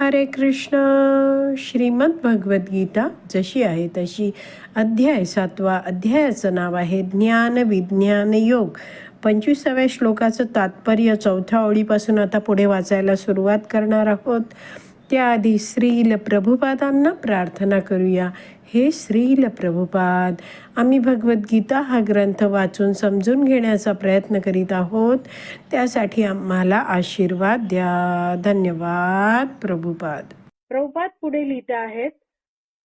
हरे कृष्ण। श्रीमद भगवद्गीता जशी आहे तशी. अध्याय सातवा अध्यायाचं नाव आहे ज्ञान विज्ञान योग. पंचवीसाव्या श्लोकाचं तात्पर्य चौथ्या ओळीपासून आता पुढे वाचायला सुरुवात करणार आहोत. त्याआधी श्रील प्रभुपादांना प्रार्थना करूया. हे श्रील प्रभुपाद. आम्ही भगवद्गीता हा ग्रंथ वाचून समजून घेण्याचा प्रयत्न करीत आहोत. त्यासाठी आम्हाला आशीर्वाद द्या. धन्यवाद प्रभुपाद. प्रभुपाद पुढे लिहित आहेत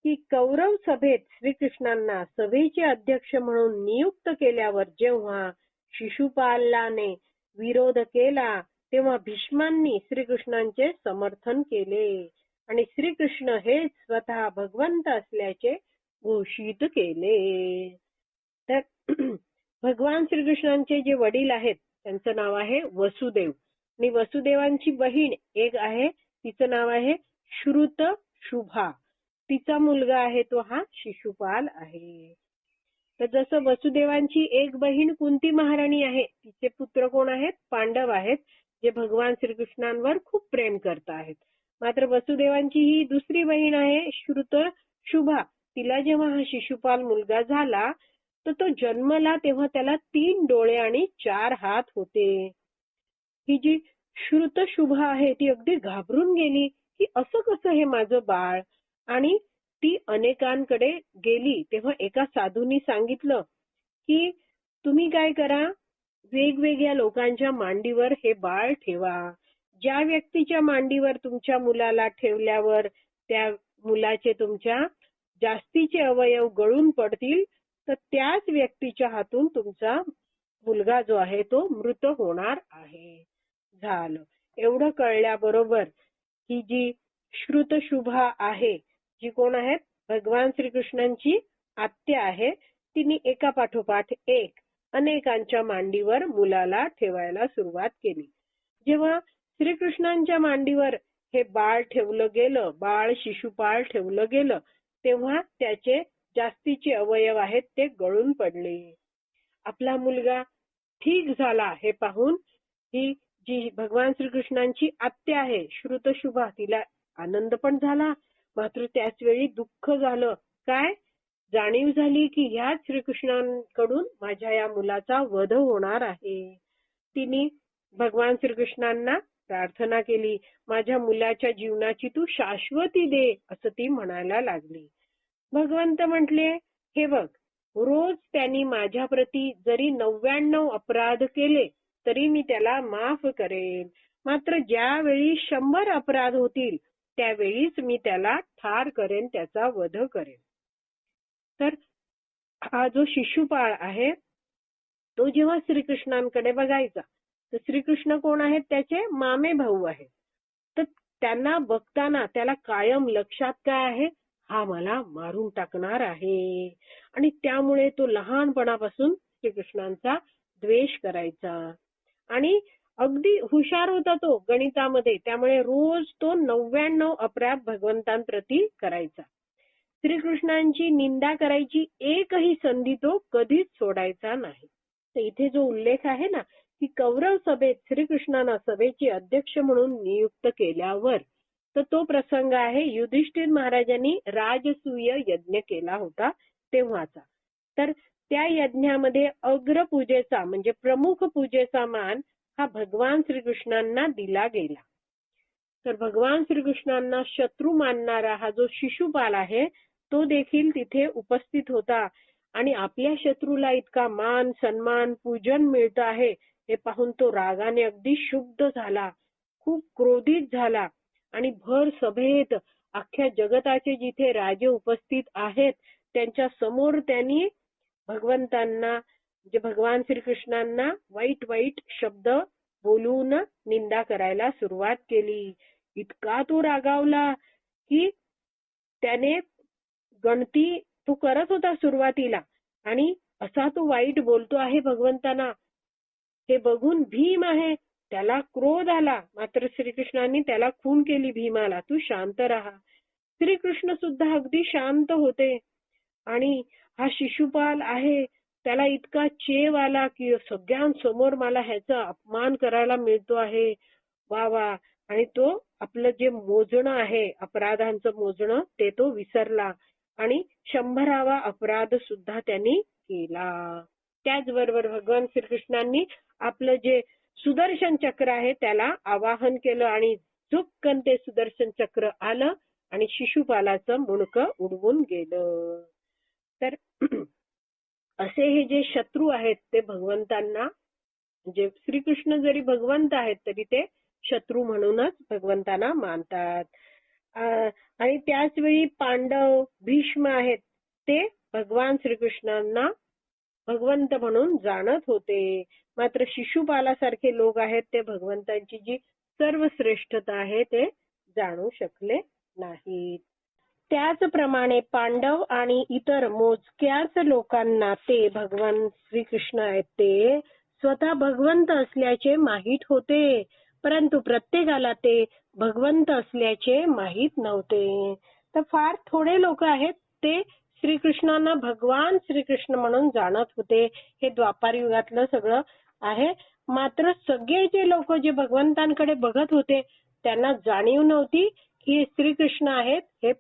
की कौरव सभेत श्रीकृष्णांना सभेचे अध्यक्ष म्हणून नियुक्त केल्यावर जेव्हा शिशुपालाने विरोध केला तेव्हा भीष्मांनी श्रीकृष्णांचे समर्थन केले. आणि श्रीकृष्ण हे स्वतः भगवंत असल्याचे घोषित केले. तर भगवान श्रीकृष्णांचे जे वडील आहेत त्यांचं नाव आहे वसुदेव. आणि वसुदेवांची बहीण एक आहे तिचं नाव आहे श्रुत शुभा. तिचा मुलगा आहे तो हा शिशुपाल आहे. तर जसं वसुदेवांची एक बहीण कुंती महाराणी आहे तिचे पुत्र कोण आहेत? पांडव आहेत जे भगवान श्रीकृष्णांवर खूप प्रेम करत आहेत. मात्र वसुदेवांची ही दुसरी बहीण आहे श्रुत शुभा. तिला जेव्हा हा शिशुपाल मुलगा झाला तर तो जन्मला तेव्हा त्याला तीन डोळे आणि चार हात होते. ही जी श्रुत शुभा आहे ती अगदी घाबरून गेली. की असं कसं हे माझं बाळ? आणि ती अनेकांकडे गेली. तेव्हा एका साधूंनी सांगितलं की तुम्ही काय करा? वेगवेगळ्या लोकांच्या मांडीवर हे बाळ ठेवा. ज्या व्यक्तीच्या मांडीवर तुमच्या मुलाला ठेवल्यावर त्या मुलाचे तुमच्या जास्तीचे अवयव गळून पडतील तर त्याच व्यक्तीच्या हातून तुमचा मुलगा जो आहे तो मृत होणार आहे. झालं. एवढं कळल्याबरोबर ही जी श्रुत शुभा आहे जी कोण आहेत? भगवान श्रीकृष्णांची आत्या आहे तिने एका पाठोपाठ एक अनेकांच्या मांडीवर मुलाला ठेवायला सुरुवात केली. जेव्हा श्रीकृष्णांच्या मांडीवर हे बाळ ठेवलं गेलं बाळ शिशुपाळ ठेवलं गेलं तेव्हा त्याचे जास्तीचे अवयव आहेत ते गळून पडले. आपला मुलगा ठीक झाला हे पाहून ही जी भगवान श्रीकृष्णांची आत्या आहे श्रुत शुभा तिला आनंद पण झाला. मात्र त्याच वेळी दुःख झालं. काय? जाणीव झाली की ह्याच श्रीकृष्णांकडून माझ्या या मुलाचा वध होणार आहे. तिने भगवान श्रीकृष्णांना प्रार्थना केली. माझ्या मुलाच्या जीवनाची तू शाश्वती दे असं ती म्हणायला लागली. भगवंत म्हटले हे बघ रोज त्यांनी माझ्या प्रती जरी नव्याण्णव अपराध केले तरी मी त्याला माफ करेन. मात्र ज्यावेळी शंभर अपराध होतील त्यावेळीच मी त्याला ठार करेन त्याचा वध करेन. तर हा जो शिशुपाळ आहे तो जेव्हा श्रीकृष्णांकडे बघायचा तर श्रीकृष्ण कोण आहेत? त्याचे मामे भाऊ आहेत. तर त्यांना बघताना त्याला कायम लक्षात काय आहे? हा मला मारून टाकणार आहे. आणि त्यामुळे तो लहानपणापासून श्रीकृष्णांचा द्वेष करायचा. आणि अगदी हुशार होता तो गणितामध्ये. त्यामुळे रोज तो नव्याण्णव अपराध भगवंतांप्रती करायचा. श्रीकृष्णांची निंदा करायची एकही संधी तो कधीच सोडायचा नाही. तर इथे जो उल्लेख आहे ना की कौरव सभेत श्रीकृष्णांना सभेची अध्यक्ष म्हणून नियुक्त केल्यावर तर तो प्रसंग आहे युधिष्ठिर महाराजांनी राजसूय यज्ञ केला होता तेव्हाचा. तर त्या यज्ञामध्ये अग्रपूजेचा म्हणजे प्रमुख पूजेचा मान हा भगवान श्रीकृष्णांना दिला गेला. तर भगवान श्रीकृष्णांना शत्रू मानणारा हा जो शिशुपाल आहे तो देखील तिथे उपस्थित होता. आणि आपल्या शत्रूला इतका मान सन्मान पूजन मिळत आहे हे पाहून तो रागाने अगदी शुद्ध झाला. खूप क्रोधित झाला आणि भर सभेत अख्ख्या जगताचे जिथे राजे उपस्थित आहेत त्यांच्यासमोर त्यांनी भगवंतांना जे भगवान श्रीकृष्णांना वाईट वाईट शब्द बोलून निंदा करायला सुरुवात केली. इतका तो रागावला की त्याने गणती तो करत होता सुरुवातीला आणि असा तो वाईट बोलतो आहे भगवंतांना. हे बघून भीम आहे. त्याला क्रोध आला. मात्र श्रीकृष्णांनी त्याला खून केली भीमाला. तू शांत राहा. श्रीकृष्ण सुद्धा अगदी शांत होते. आणि हा शिशुपाल आहे. त्याला इतका चेव आला की सगळ्यांसमोर मला ह्याचा अपमान करायला मिळतो आहे. वा वा. आणि तो आपलं जे मोजणं आहे अपराधांचं मोजणं ते तो विसरला. आणि शंभरावा अपराध सुद्धा त्यांनी केला. त्याचबरोबर भगवान श्रीकृष्णांनी आपलं जे सुदर्शन चक्र आहे त्याला आवाहन केलं आणि झुपकन ते सुदर्शन चक्र आलं आणि शिशुपालाचं मुंडकं उडवून गेलं. तर असे हे जे शत्रू आहेत ते भगवंतांना म्हणजे श्रीकृष्ण जरी भगवंत आहेत तरी ते शत्रू म्हणूनच भगवंतांना मानतात. आणि त्याच वेळी पांडव भीष्म आहेत ते भगवान श्रीकृष्णांना भगवंत म्हणून जाणत होते. मात्र शिशुपालासारखे लोक आहेत ते भगवंतांची जी सर्वश्रेष्ठता आहे ते जाणू शकले नाहीत. त्याचप्रमाणे पांडव आणि इतर मोजक्याच लोकांना ते भगवान श्रीकृष्ण आहेत ते स्वतः भगवंत असल्याचे माहीत होते परंतु प्रत्येकाला ते भगवंत असल्याचे माहीत नव्हते. तर फार थोडे लोक आहेत ते श्रीकृष्णांना भगवान श्रीकृष्ण म्हणून जाणत होते. हे द्वापार युगातलं सगळं आहे. मात्र सगळे जे लोक जे भगवंतांकडे बघत होते त्यांना जाणीव नव्हती की श्रीकृष्ण आहेत हे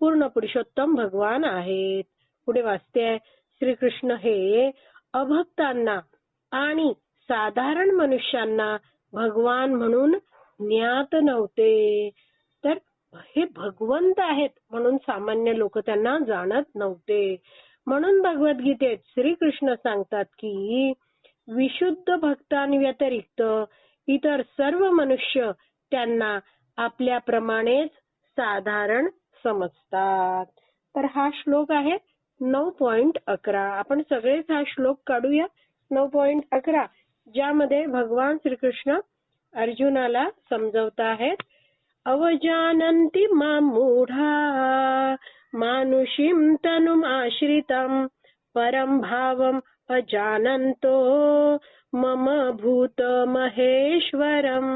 पूर्ण पुरुषोत्तम भगवान आहेत. पुढे वाचते श्रीकृष्ण हे अभक्तांना आणि साधारण मनुष्यांना भगवान म्हणून ज्ञात नव्हते. तर हे भगवंत आहेत म्हणून सामान्य लोक त्यांना जाणत नव्हते. म्हणून भगवद्गीतेत श्रीकृष्ण सांगतात की विशुद्ध भक्तांव्यतिरिक्त इतर सर्व मनुष्य त्यांना आपल्याप्रमाणेच साधारण समजतात. तर हा श्लोक आहे नऊ पॉइंट अकरा. आपण सगळेच हा श्लोक काढूया. नऊ पॉइंट अकरा ज्यामध्ये भगवान श्रीकृष्ण अर्जुनाला समजवत आहेत अवजानंती मा मूढा मानुषीं तनुम् आश्रितं परं भावम् अजानन्तो मम भूत महेश्वरम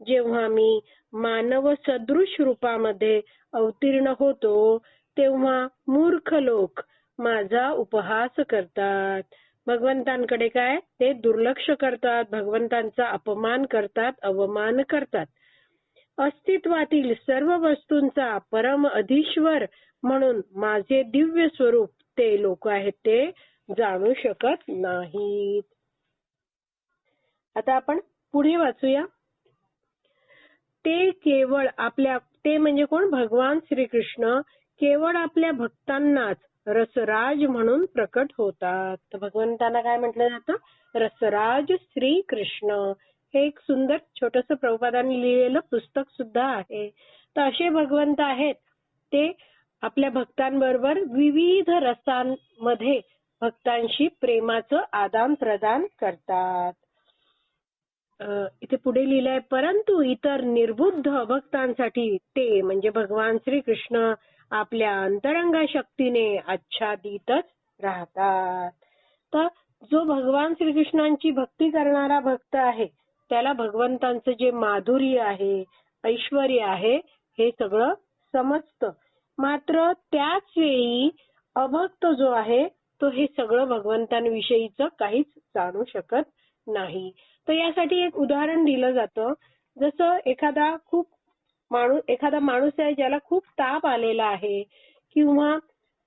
जेव्हा मी मानव सदृश रूपामध्ये अवतीर्ण होतो तेव्हा मूर्ख लोक माझा उपहास करतात. भगवंतांकडे काय? ते दुर्लक्ष करतात भगवंतांचा अपमान करतात अवमान करतात. अस्तित्वातील सर्व वस्तूंचा परम अधीश्वर म्हणून माझे दिव्य स्वरूप ते लोक आहेत ते जाणू शकत नाहीत. आता आपण पुढे वाचूया. ते केवळ आपल्या ते म्हणजे कोण? भगवान श्रीकृष्ण केवळ आपल्या भक्तांनाच रसराज म्हणून प्रकट होतात. तर भगवंतांना काय म्हटलं जातं? रसराज श्री कृष्ण हे एक सुंदर छोटस प्रभुपादांनी लिहिलेलं पुस्तक सुद्धा आहे. तर असे भगवंत आहेत ते आपल्या भक्तांबरोबर विविध रसांमध्ये भक्तांशी प्रेमाचं आदान प्रदान करतात. इथे पुढे लिहिलंय परंतु इतर निर्बुद्ध भक्तांसाठी ते म्हणजे भगवान श्रीकृष्ण आपल्या अंतरंगा शक्तीने आच्छादितच राहतात. तर जो भगवान श्रीकृष्णांची भक्ती करणारा भक्त आहे त्याला भगवंतांचं जे माधुर्य आहे ऐश्वर आहे हे सगळं समजतं. मात्र त्याच वेळी अभक्त जो आहे तो हे सगळं भगवंतांविषयीचं काहीच जाणू शकत नाही. तर यासाठी एक उदाहरण दिलं जातं. जसं एखादा खूप माणूस एखादा माणूस आहे ज्याला खूप ताप आलेला आहे किंवा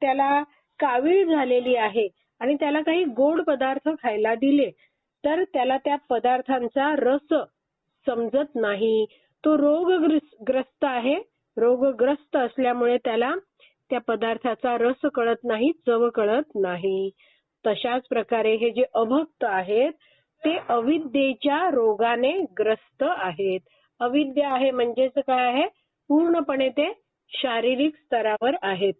त्याला कावीळ झालेली आहे आणि त्याला काही गोड पदार्थ खायला दिले तर त्याला त्या पदार्थांचा रस समजत नाही. तो रोगग्रस्त आहे रोगग्रस्त असल्यामुळे त्याला त्या पदार्थाचा रस कळत नाही चव कळत नाही. तशाच प्रकारे हे जे अभक्त आहेत ते अविद्येच्या रोगाने ग्रस्त आहेत. अविद्या आहे म्हणजेच काय आहे? पूर्णपणे ते शारीरिक स्तरावर आहेत.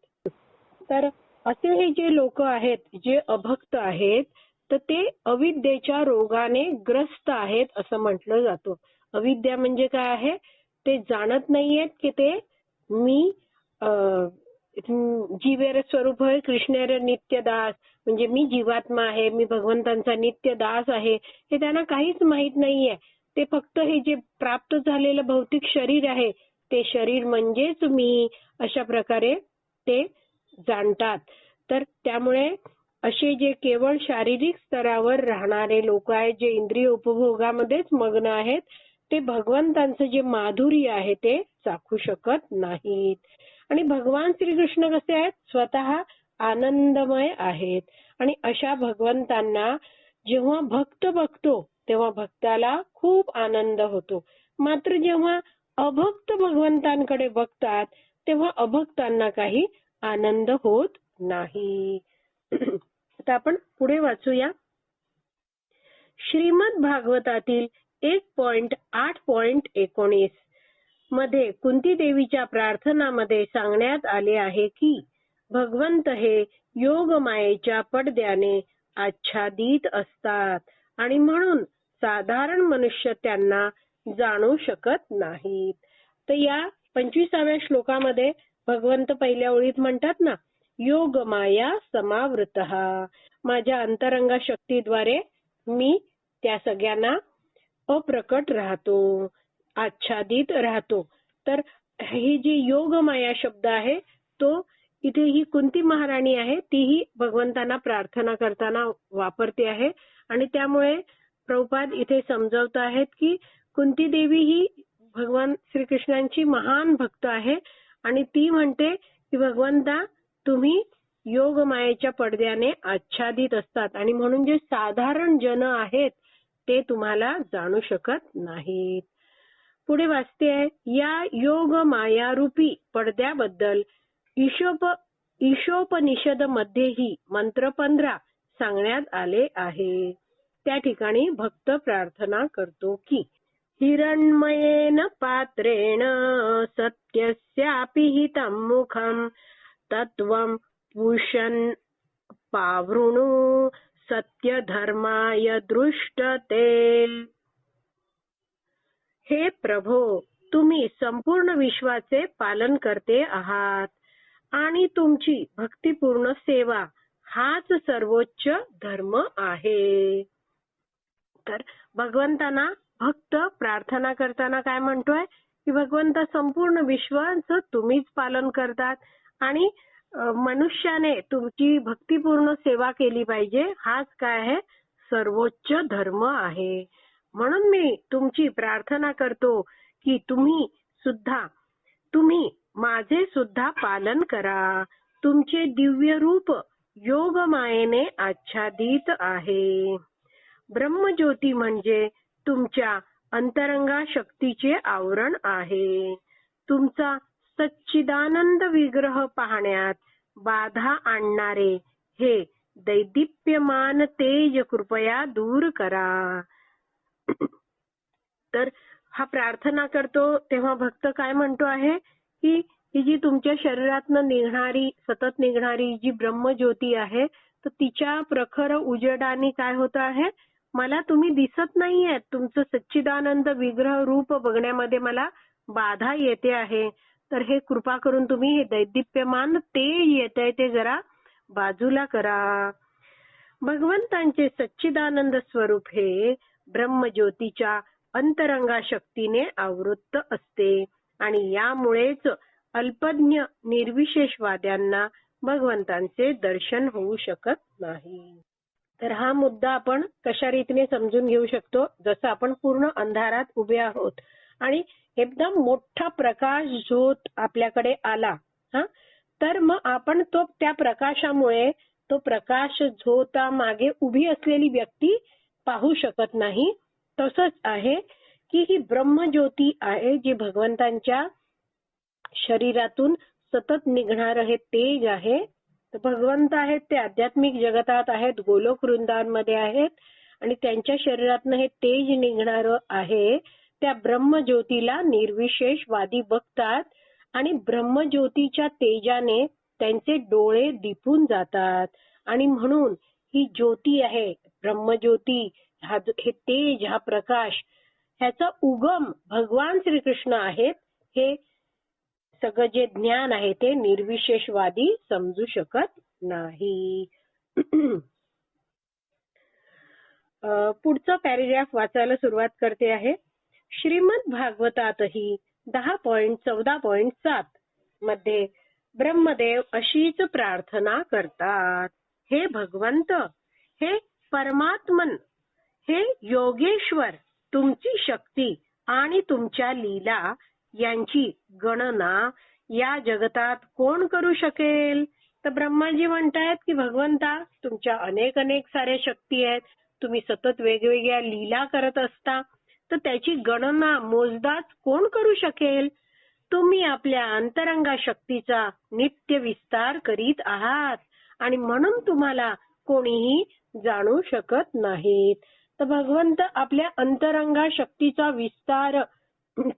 तर असे हे जे लोक आहेत जे अभक्त आहेत तर ते अविद्येच्या रोगाने ग्रस्त आहेत असं म्हटलं जातं. अविद्या म्हणजे काय आहे? ते जाणत नाहीयेत की ते मी अं, जीवेर स्वरूप होय कृष्णेर नित्य दास. म्हणजे मी जीवात्मा आहे मी भगवंतांचा नित्य दास आहे हे त्यांना काहीच माहीत नाहीये. ते फक्त हे जे प्राप्त झालेलं भौतिक शरीर आहे ते शरीर म्हणजेच मी अशा प्रकारे ते जाणतात. तर त्यामुळे असे जे केवळ शारीरिक स्तरावर राहणारे लोक आहेत जे इंद्रिय उपभोगामध्येच मग्न आहेत ते भगवंतांचं जे माधुर्य आहे ते चाखू शकत नाहीत. आणि भगवान श्रीकृष्ण कसे आहेत? स्वतः आनंदमय आहेत. आणि अशा भगवंतांना जेव्हा भक्त बघतो तेव्हा भक्ताला खूप आनंद होतो. मात्र जेव्हा अभक्त भगवंतांकडे बघतात तेव्हा अभक्तांना काही आनंद होत नाही. आता आपण पुढे वाचूया. श्रीमद भागवतातील एक पॉइंट आठ पॉइंट एकोणीसमध्ये कुंती देवीच्या प्रार्थनामध्ये सांगण्यात आले आहे की भगवंत हे योग मायेच्या पडद्याने आच्छादित असतात आणि म्हणून साधारण मनुष्य त्यांना जाणू शकत नाहीत. तर या पंचवीसाव्या श्लोकामध्ये भगवंत पहिल्या ओळीत म्हणतात ना योग माया समावृत. माझ्या अंतरंगा शक्तीद्वारे मी त्या सगळ्यांना अप्रकट राहतो आच्छादित राहतो. तर ही जी योग माया शब्द आहे तो इथे ही कुंती महाराणी आहे तीही भगवंतांना प्रार्थना करताना वापरते आहे. आणि त्यामुळे प्रभुपाद इथे समजवत आहेत की कुंती देवी ही भगवान श्रीकृष्णांची महान भक्त आहे. आणि ती म्हणते की भगवंता तुम्ही योग मायेच्या पडद्याने आच्छादित असतात. आणि म्हणून जे साधारण जन आहेत ते तुम्हाला जाणू शकत नाहीत. पुढे वाचते या योग माया रूपी पडद्याबद्दल ईशोप ईशोपनिषद मध्येही मंत्र पंधरा सांगण्यात आले आहे. त्या ठिकाणी भक्त प्रार्थना करतो की हिरण्मयेन पात्रेण सत्यस्यापि हितं मुखं तत्त्वं पुषन् पावृणु सत्यधर्माय दृष्टते। हे प्रभो तुम्ही संपूर्ण विश्वाचे पालन करते आहात आणि तुमची भक्तिपूर्ण सेवा हाच सर्वोच्च धर्म आहे. तर भगवंतांना भक्त प्रार्थना करताना काय म्हणतोय? की भगवंत संपूर्ण विश्वाचं तुम्हीच पालन करतात आणि मनुष्याने तुमची भक्तिपूर्ण सेवा केली पाहिजे. हाच काय आहे? सर्वोच्च धर्म आहे. म्हणून मी तुमची प्रार्थना करतो की तुम्ही सुद्धा तुम्ही माझे सुद्धा पालन करा. तुमचे दिव्य रूप योग मायेने आच्छादित आहे. ब्रह्मज्योती म्हणजे तुमच्या अंतरंगा शक्तीचे आवरण आहे. तुमचा सच्चिदानंद विग्रह पाहण्यात बाधा आणणारे. हे दैदिप्यमान तेज कृपया दूर करा. तर हा प्रार्थना करतो तेव्हा भक्त काय म्हणतो आहे? की ही जी तुमच्या शरीरातनं निघणारी सतत निघणारी जी ब्रह्मज्योती आहे तर तिच्या प्रखर उजेडाने काय होत आहे? मला तुम्ही दिसत नाहीये तुमचं सच्चिदानंद विग्रह रूप बघण्यामध्ये मला बाधा येते आहे. तर हे कृपा करून तुम्ही हे दैदिप्यमान ते येत आहे ते जरा बाजूला करा. भगवंतांचे सच्चिदानंद स्वरूप हे ब्रह्मज्योतीच्या अंतरंगा शक्तीने आवृत्त असते आणि यामुळेच अल्पज्ञ निर्विशेषवाद्यांना भगवंतांचे दर्शन होऊ शकत नाही. तर हा मुद्दा आपण कशा रीतीने समजून घेऊ शकतो? जसं आपण पूर्ण अंधारात उभे आहोत आणि एकदम मोठा प्रकाश झोत आपल्याकडे आला हा? तर मग आपण तो त्या प्रकाशामुळे तो प्रकाश झोता मागे उभी असलेली व्यक्ती पाहू शकत नाही. तसंच आहे की ही ब्रह्मज्योती आहे जी भगवंतांच्या शरीरातून सतत निघणार हे तेज आहे. भगवंत आहेत ते आध्यात्मिक जगतात आहेत गोलोक वृंदांमध्ये आहेत आणि त्यांच्या शरीरातनं हे तेज निघणार आहे. त्या ब्रह्मज्योतीला निर्विशेषवादी बघतात आणि ब्रह्मज्योतीच्या तेजाने त्यांचे डोळे दिपून जातात. आणि म्हणून ही ज्योती आहे ब्रह्मज्योती हा हे तेज हा प्रकाश ह्याचा उगम भगवान श्रीकृष्ण आहेत हे सगळं जे ज्ञान आहे ते निर्विशेषवादी समजू शकत नाही. पुढचं पॅरेग्राफ वाचायला सुरुवात करते आहे. श्रीमद भागवतातही दहा पॉइंट चौदा पॉइंट सात मध्ये ब्रह्मदेव अशीच प्रार्थना करतात. हे भगवंत हे परमात्मन हे योगेश्वर तुमची शक्ती आणि तुमच्या लीला यांची गणना या जगतात कोण करू शकेल? तर ब्रह्माजी म्हणतायत की भगवंता तुमच्या अनेक अनेक साऱ्या शक्ती आहेत. तुम्ही सतत वेगवेगळ्या लीला करत असता. तर त्याची गणना मोजदाच कोण करू शकेल? तुम्ही आपल्या अंतरंगा शक्तीचा नित्य विस्तार करीत आहात आणि म्हणून तुम्हाला कोणीही जाणू शकत नाहीत. तर भगवंत आपल्या अंतरंगा शक्तीचा विस्तार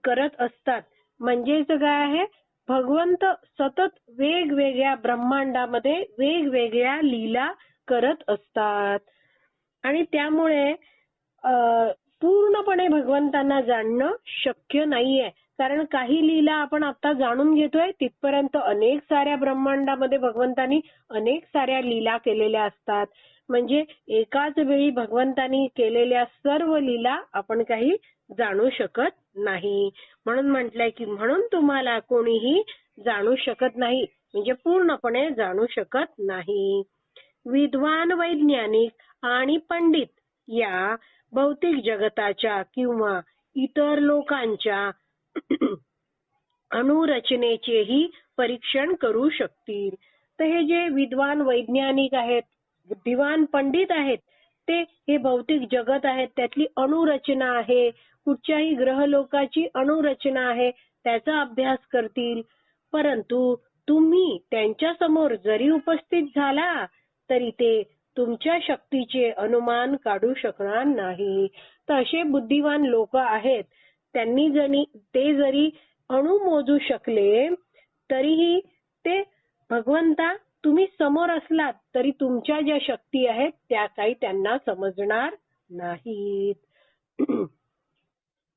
करत असतात. म्हणजेच काय आहे? भगवंत सतत वेगवेगळ्या ब्रह्मांडामध्ये वेगवेगळ्या लीला करत असतात. आणि त्यामुळे पूर्णपणे भगवंतांना जाणणं शक्य नाहीये. कारण काही लीला आपण आता जाणून घेतोय तिथपर्यंत अनेक साऱ्या ब्रह्मांडामध्ये भगवंतांनी अनेक साऱ्या लीला केलेल्या असतात. म्हणजे एकाच वेळी भगवंतांनी केलेल्या सर्व लीला आपण काही जाणू शकत नाही. म्हणून म्हटलंय की म्हणून तुम्हाला कोणीही जाणू शकत नाही. म्हणजे पूर्णपणे जाणू शकत नाही. विद्वान वैज्ञानिक आणि पंडित या भौतिक जगताच्या किंवा इतर लोकांच्या अणुरचनेचेही परीक्षण करू शकतील. तर हे जे विद्वान वैज्ञानिक आहेत बुद्धिवान पंडित आहेत ते हे भौतिक जगत आहेत त्यातली अणुरचना आहे कुठच्याही ग्रहलोकाची अणुरचना आहे त्याचा अभ्यास करतील. परंतु तुम्ही त्यांच्यासमोर जरी उपस्थित झाला तरी ते तुमच्या शक्तीचे अनुमान काढू शकणार नाही. तर असे बुद्धिवान लोक आहेत. त्यांनी जरी ते जरी अणु मोजू शकले तरीही ते भगवंता तुम्ही समोर असलात तरी तुमच्या ज्या शक्ती आहेत त्या काही त्यांना समजणार नाहीत.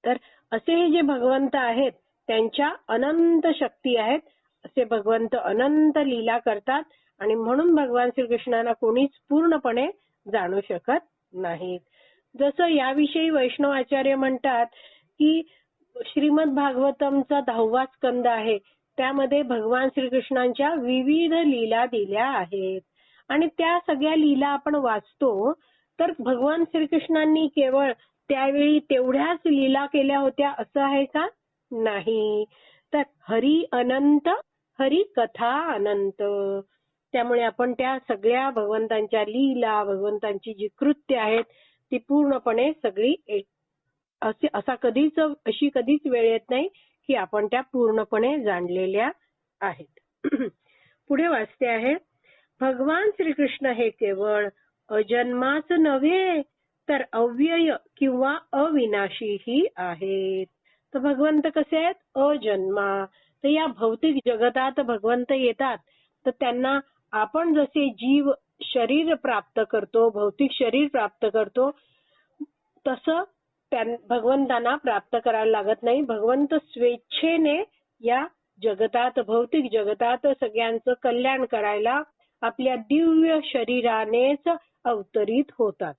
तर असे हे जे भगवंत आहेत त्यांच्या अनंत शक्ती आहेत असे भगवंत अनंत लीला करतात. आणि म्हणून भगवान श्रीकृष्णांना कोणीच पूर्णपणे जाणू शकत नाहीत. जसं याविषयी वैष्णव आचार्य म्हणतात की श्रीमद भागवतमचा दहावा स्कंद आहे त्यामध्ये भगवान श्रीकृष्णांच्या विविध लीला दिल्या आहेत. आणि त्या सगळ्या लीला आपण वाचतो तर भगवान श्रीकृष्णांनी केवळ त्यावेळी तेवढ्याच लीला केल्या होत्या असं आहे का? नाही. तर हरी अनंत हरी कथा अनंत. त्यामुळे आपण त्या सगळ्या भगवंतांच्या लीला भगवंतांची जी कृत्य आहेत ती पूर्णपणे सगळी एक असे असा कधीच अशी कधीच वेळ येत नाही की आपण त्या पूर्णपणे जाणलेल्या आहेत. पुढे वाचते आहे भगवान श्रीकृष्ण हे केवळ अजन्माच नव्हे तर अव्यय किंवा अविनाशीही आहेत. तर भगवंत कसे आहेत? अजन्मा. तर या भौतिक जगतात भगवंत येतात. तर त्यांना आपण जसे जीव शरीर प्राप्त करतो भौतिक शरीर प्राप्त करतो तसं त्यां- भगवंतांना प्राप्त करायला लागत नाही. भगवंत स्वेच्छेने या जगतात भौतिक जगतात सगळ्यांचं कल्याण करायला आपल्या दिव्य शरीरानेच अवतरित होतात.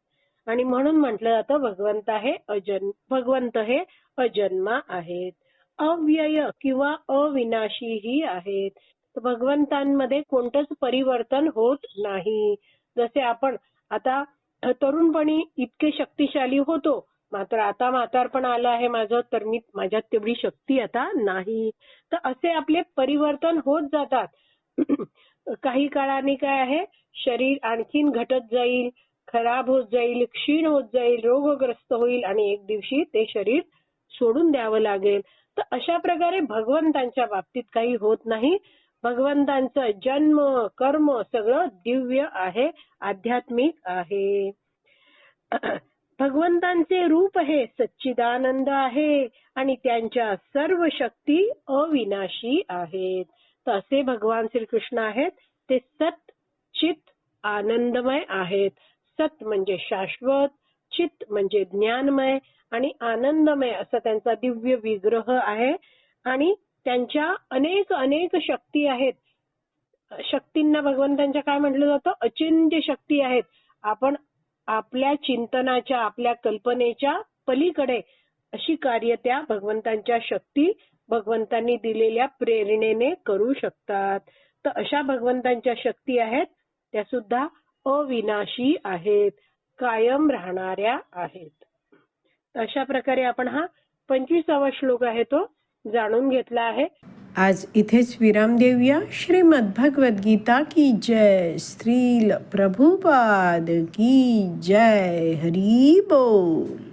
आणि म्हणून म्हटलं जातं भगवंत हे अजन भगवंत हे अजन्मा आहेत. अव्यय किंवा अविनाशीही आहेत. भगवंतांमध्ये कोणतंच परिवर्तन होत नाही. जसे आपण आता तरुणपणी इतके शक्तिशाली होतो मात्र आता म्हातारपण आलं आहे माझं तर मी माझ्यात तेवढी शक्ती आता नाही. तर असे आपले परिवर्तन होत जातात. काही काळाने काय आहे शरीर आणखीन घटत जाईल खराब होत जाईल क्षीण होत जाईल रोगग्रस्त होईल आणि एक दिवशी ते शरीर सोडून द्यावं लागेल. तर अशा प्रकारे भगवंतांच्या बाबतीत काही होत नाही. भगवंतांचं जन्म कर्म सगळं दिव्य आहे आध्यात्मिक आहे. भगवंतांचे रूप हे सच्चिदानंद आहे आणि त्यांच्या सर्व शक्ती अविनाशी आहेत. तर असे भगवान श्रीकृष्ण आहेत ते सत चित आनंदमय आहेत. सत म्हणजे शाश्वत चित म्हणजे ज्ञानमय आणि आनंदमय असा त्यांचा दिव्य विग्रह आहे. आणि त्यांच्या अनेक अनेक शक्ती आहेत. शक्तींना भगवंतांच्या काय म्हटलं जातं? अचिंत्य शक्ती आहेत. आपण आपल्या चिंतनाच्या आपल्या कल्पनेच्या पलीकडे अशी कार्य त्या भगवंतांच्या शक्ती भगवंतांनी दिलेल्या प्रेरणेने करू शकतात. तर अशा भगवंतांच्या शक्ती आहेत त्या सुद्धा अविनाशी आहेत कायम राहणाऱ्या आहेत. अशा प्रकारे आपण हा पंचवीसावा श्लोक आहे तो. जाणून घेतला आहे. आज इथेच विराम देऊया. श्रीमद भगवद गीता की जय. श्रील प्रभुपाद की जय. हरी बोल.